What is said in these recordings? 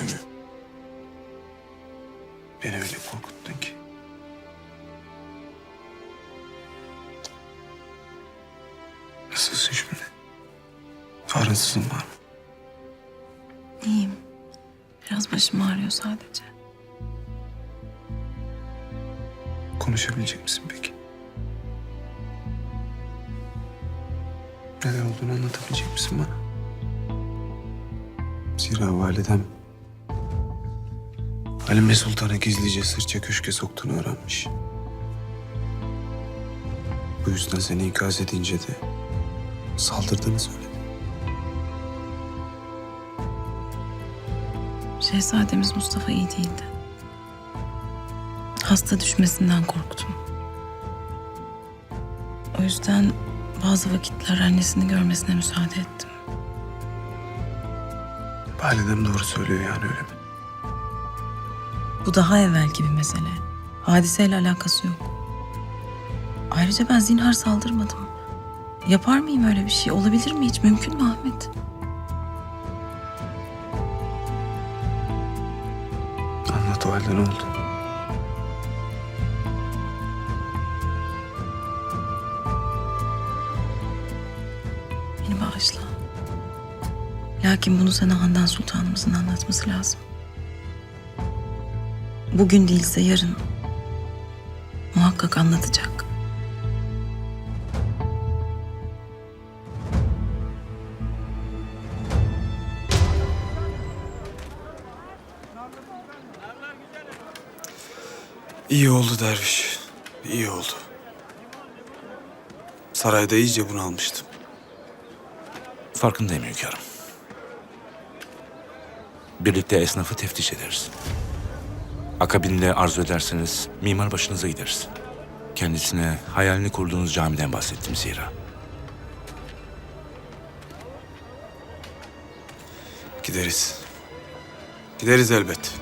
Yasemin. Beni öyle korkuttun ki. Nasılsın şimdi? Ağrınsızın var mı? İyiyim. Biraz başım ağrıyor sadece. Konuşabilecek misin peki? Neler olduğunu anlatabilecek misin bana? Zira validem Halime Sultan'ı gizlice sırça köşke soktuğunu öğrenmiş. Bu yüzden seni ikaz edince de saldırdığını söyledi. Şehzademiz Mustafa iyi değildi. Hasta düşmesinden korktum. O yüzden bazı vakitler annesini görmesine müsaade ettim. Validem doğru söylüyor yani öyle mi? Bu daha evvelki bir mesele. Hadiseyle alakası yok. Ayrıca ben zinhar saldırmadım. Yapar mıyım öyle bir şey? Olabilir mi hiç? Mümkün mü Ahmet? Anlat o halde ne oldu? Beni bağışla. Lakin bunu sana Handan Sultanımızın anlatması lazım. Bugün değilse yarın muhakkak anlatacak. İyi oldu derviş. İyi oldu. Sarayda iyice bunalmıştım. Farkındayım hünkârım. Birlikte esnafı teftiş ederiz. Akabinde arzu ederseniz mimar başınıza gideriz. Kendisine hayalini kurduğunuz camiden bahsettim zira. Gideriz. Gideriz elbet.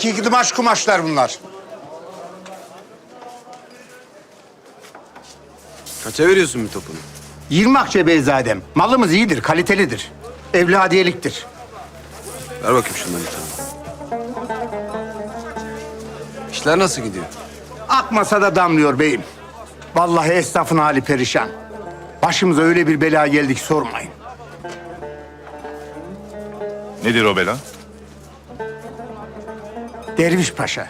Hakiki dimaş kumaşlar bunlar. Kaça veriyorsun bir topunu? 20 akçe beyzadem. Malımız iyidir, kalitelidir. Evladiyeliktir. Ver bakayım şundan bir tane. İşler nasıl gidiyor? Akmasa da damlıyor beyim. Vallahi esnafın hali perişan. Başımıza öyle bir bela geldi ki sormayın. Nedir o bela? Derviş Paşa.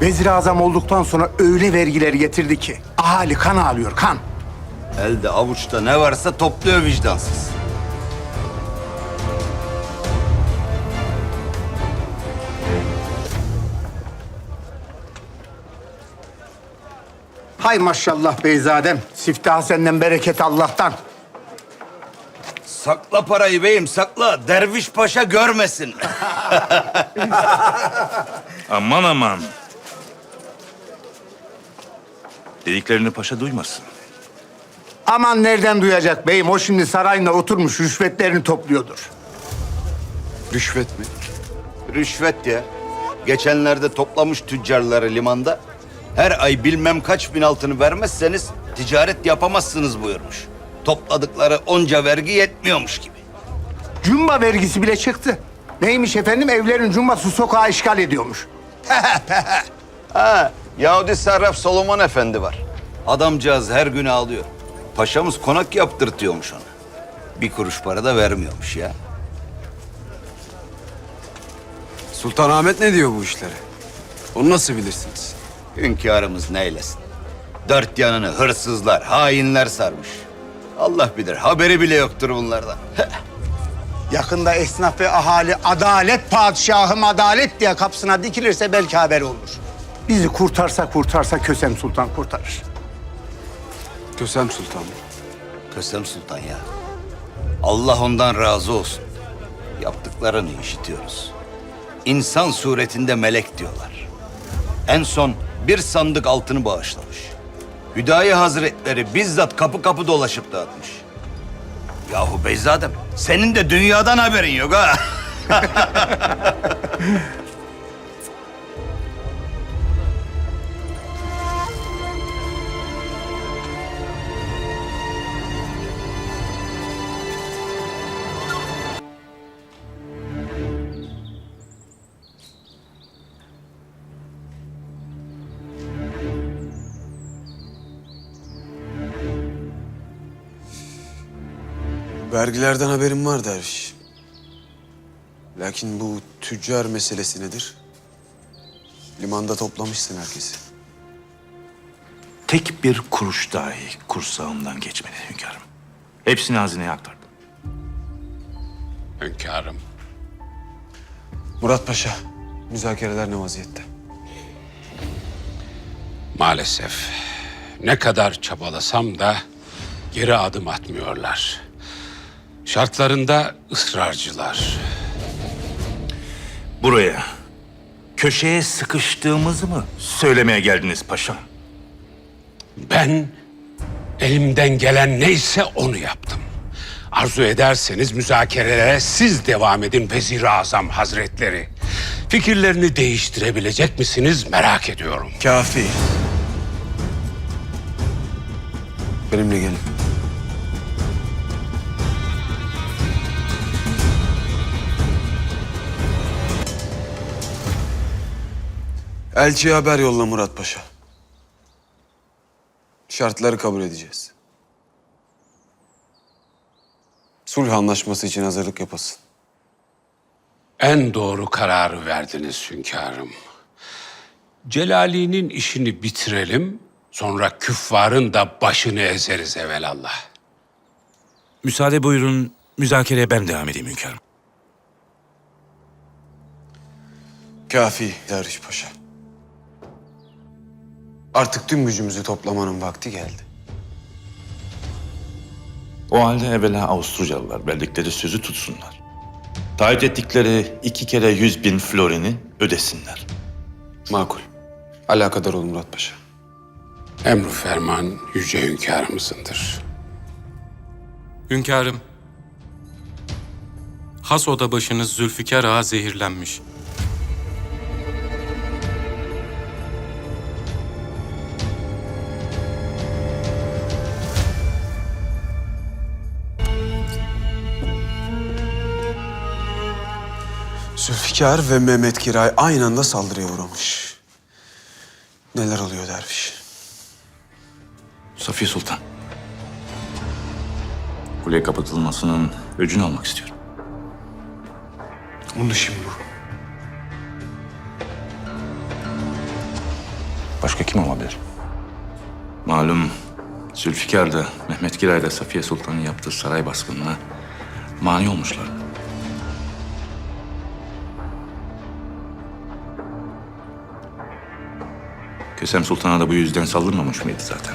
Vezir Azam olduktan sonra öyle vergiler getirdi ki ahali kan ağlıyor kan. Elde avuçta ne varsa topluyor vicdansız. Hay maşallah beyzadem. Siftah senden bereket Allah'tan. Sakla parayı beyim sakla. Derviş paşa görmesin. Aman aman. Dediklerini paşa duymasın. Aman nereden duyacak beyim? O şimdi sarayında oturmuş rüşvetlerini topluyordur. Rüşvet mi? Rüşvet ya. Geçenlerde toplamış tüccarları limanda. Her ay bilmem kaç bin altını vermezseniz ticaret yapamazsınız buyurmuş. Topladıkları onca vergi yetmiyormuş gibi. Cumba vergisi bile çıktı. Neymiş efendim? Evlerin cumbası sokağı işgal ediyormuş. Ha, Yahudi Sarraf Solomon Efendi var. Adamcağız her gün ağlıyor. Paşamız konak yaptırtıyormuş ona. Bir kuruş para da vermiyormuş ya. Sultanahmet ne diyor bu işlere? Onu nasıl bilirsiniz? Hünkârımız neylesin? Dört yanını hırsızlar, hainler sarmış. Allah bilir, haberi bile yoktur bunlardan. Yakında esnaf ve ahali adalet padişahım adalet diye kapısına dikilirse belki haber olur. Bizi kurtarsa kurtarsa Kösem Sultan kurtarır. Kösem Sultan mı? Kösem Sultan ya. Allah ondan razı olsun. Yaptıklarını işitiyoruz. İnsan suretinde melek diyorlar. En son bir sandık altını bağışlamış. Hüdayi Hazretleri bizzat kapı kapı dolaşıp dağıtmış. Yahu Beyzadem, senin de dünyadan haberin yok ha. Vergilerden haberim var derviş. Lakin bu tüccar meselesi nedir? Limanda toplamışsın herkesi. Tek bir kuruş dahi kursağımdan geçmedi hünkârım. Hepsini hazineye aktardım. Hünkârım. Murat Paşa, müzakereler ne vaziyette? Maalesef ne kadar çabalasam da geri adım atmıyorlar. Şartlarında ısrarcılar. Buraya, köşeye sıkıştığımızı mı söylemeye geldiniz paşam? Ben elimden gelen neyse onu yaptım. Arzu ederseniz müzakerelere siz devam edin Vezir-i Azam Hazretleri. Fikirlerini değiştirebilecek misiniz merak ediyorum. Kafi. Benimle gelin. Elçiye haber yolla Murat Paşa. Şartları kabul edeceğiz. Sulh anlaşması için hazırlık yapasın. En doğru kararı verdiniz hünkârım. Celali'nin işini bitirelim, sonra küffarın da başını ezeriz evelallah. Müsaade buyurun, müzakereye ben devam edeyim hünkârım. Kafi Derviş Paşa. Artık tüm gücümüzü toplamanın vakti geldi. O halde evvela Avusturyalılar verdikleri sözü tutsunlar. Taahhüt ettikleri iki kere yüz bin florini ödesinler. Makul. Alakadar ol Murat Paşa. Emru ferman yüce hünkârımızındır. Hünkârım, has odabaşınız Zülfikar Ağa zehirlenmiş. Zülfikar ve Mehmet Kiray aynı anda saldırıya uğramış. Neler oluyor derviş? Safiye Sultan. Kule kapatılmasının öcünü almak istiyorum. Onun işi bu. Başka kim olabilir? Malum Zülfikar da Mehmet Giray da Safiye Sultan'ın yaptığı saray baskınına mani olmuşlar. Kösem Sultan'a da bu yüzden saldırmamış mıydı zaten?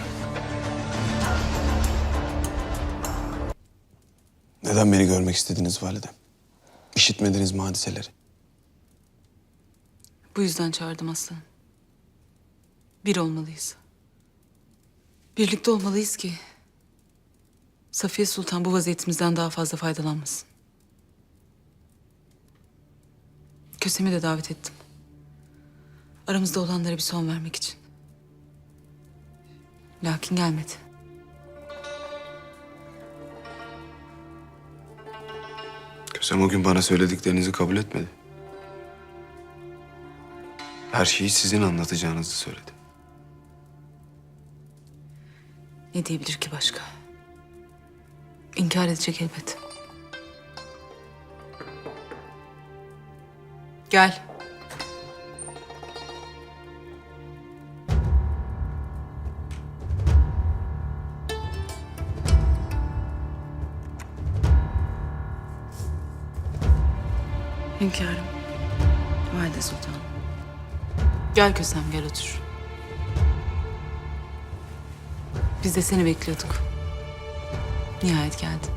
Neden beni görmek istediniz validem? İşitmediniz mi hadiseleri? Bu yüzden çağırdım aslanım. Bir olmalıyız. Birlikte olmalıyız ki Safiye Sultan bu vaziyetimizden daha fazla faydalanmasın. Kösem'i de davet ettim. Aramızda olanlara bir son vermek için. Lakin gelmedi. Kösem o gün bana söylediklerinizi kabul etmedi. Her şeyi sizin anlatacağınızı söyledi. Ne diyebilir ki başka? İnkar edecek elbet. Gel. Hünkârım. Valide Sultanım. Gel Kösem gel otur. Biz de seni bekliyorduk. Nihayet geldin.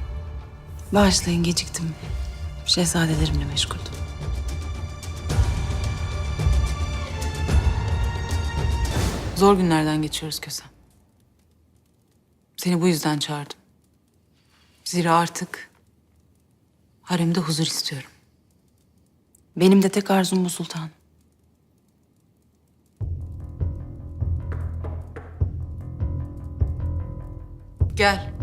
Bağışlayın geciktim. Şehzadelerimle meşguldüm. Zor günlerden geçiyoruz Kösem. Seni bu yüzden çağırdım. Zira artık haremde huzur istiyorum. Benim de tek arzum bu sultan. Gel.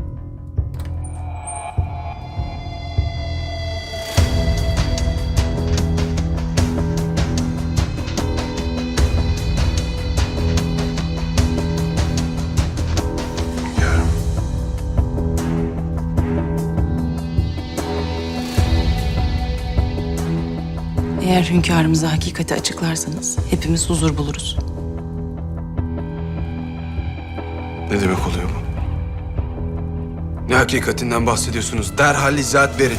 Eğer hünkârımıza hakikati açıklarsanız hepimiz huzur buluruz. Ne demek oluyor bu? Ne hakikatinden bahsediyorsunuz? Derhal izahat verin.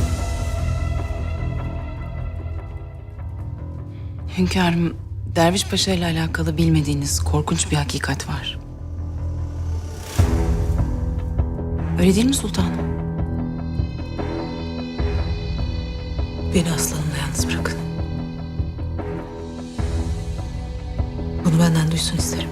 Hünkârım, Derviş Paşa ile alakalı bilmediğiniz korkunç bir hakikat var. Öyle değil mi sultanım? Beni aslanımla yalnız bırakın. Bunu benden duysun isterim.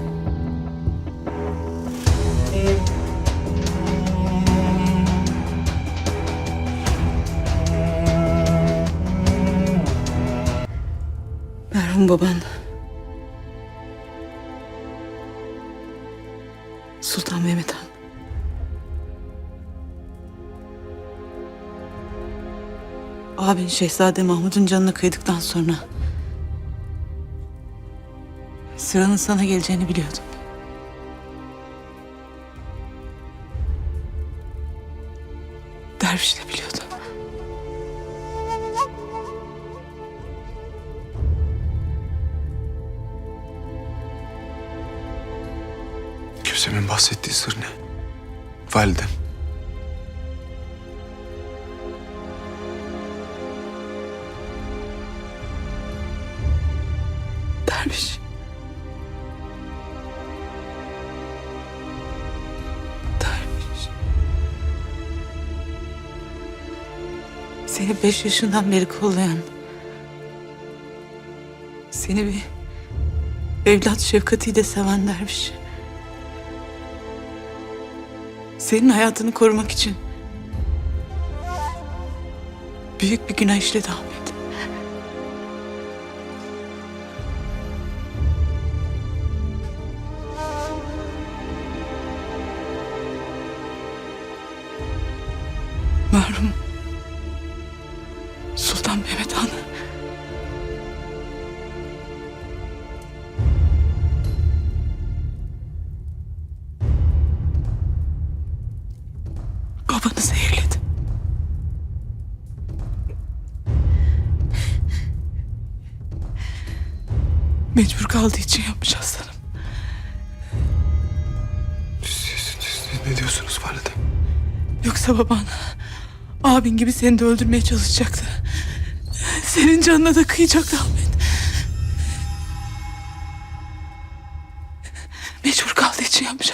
Merhum baban. Sultan Mehmet Han. Abin Şehzade Mahmud'un canını kıydıktan sonra... ...sıranın sana geleceğini biliyordum. Derviş de biliyordu. Kösem'in bahsettiği sır ne? Validem. Derviş. Seni beş yaşından beri kollayan... ...seni bir evlat şefkatiyle seven derviş. Senin hayatını korumak için... ...büyük bir günah işledi Ahmet. Merhum Sultan Mehmet Han. Babanı zehirledi. Mecbur kaldığı için yapmış aslanım. Siz, siz ne diyorsunuz validem? Yoksa baban abin gibi seni de öldürmeye çalışacaktı. Senin canına da kıyacaktı Ahmet. Mecbur kaldığı için yapmış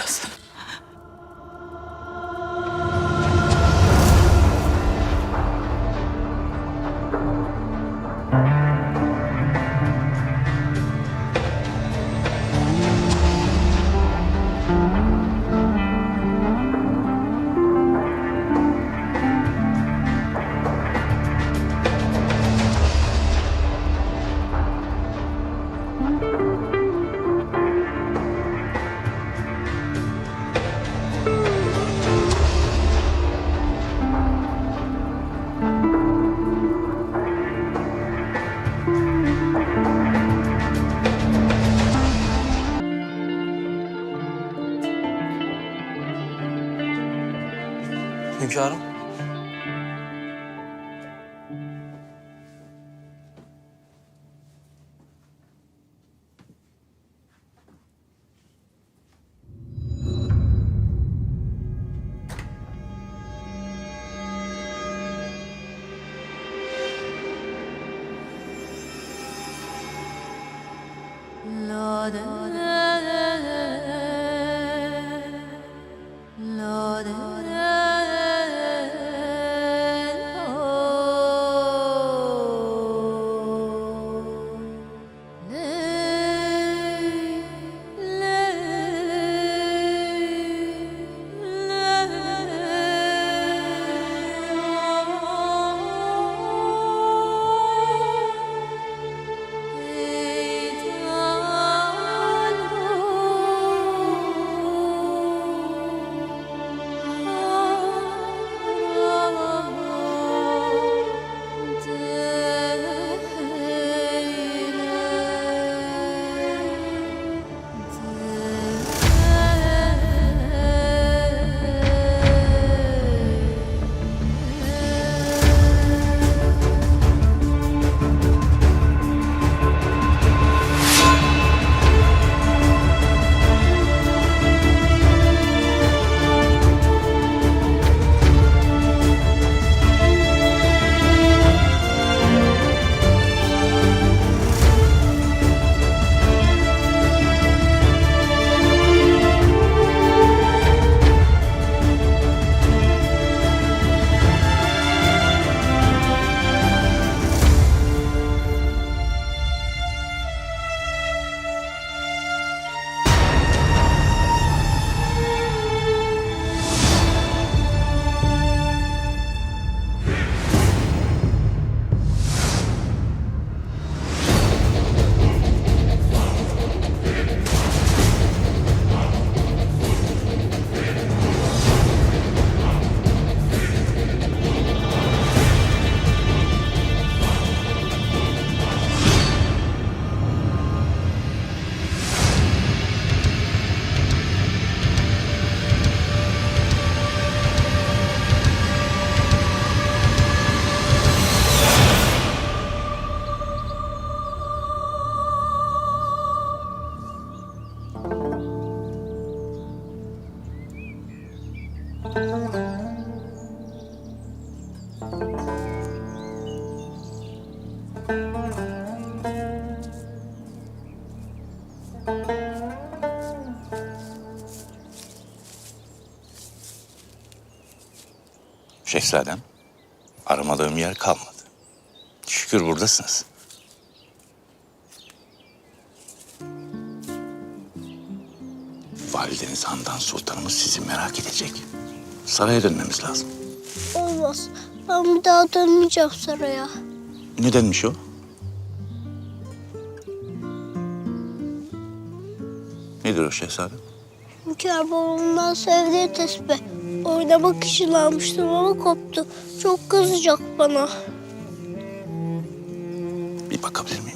Hünkârım. Şehzadem, aramadığım yer kalmadı. Şükür buradasınız. Valideniz Handan Sultanımız sizi merak edecek. Saraya dönmemiz lazım. Olmaz. Ben bir daha dönmeyeceğim saraya. Nedenmiş o? Nedir o şehzadem? Hünkâr babamdan sevdiği tesbih. Oynamak için almıştım ama koptu. Çok kızacak bana. Bir bakabilir miyim?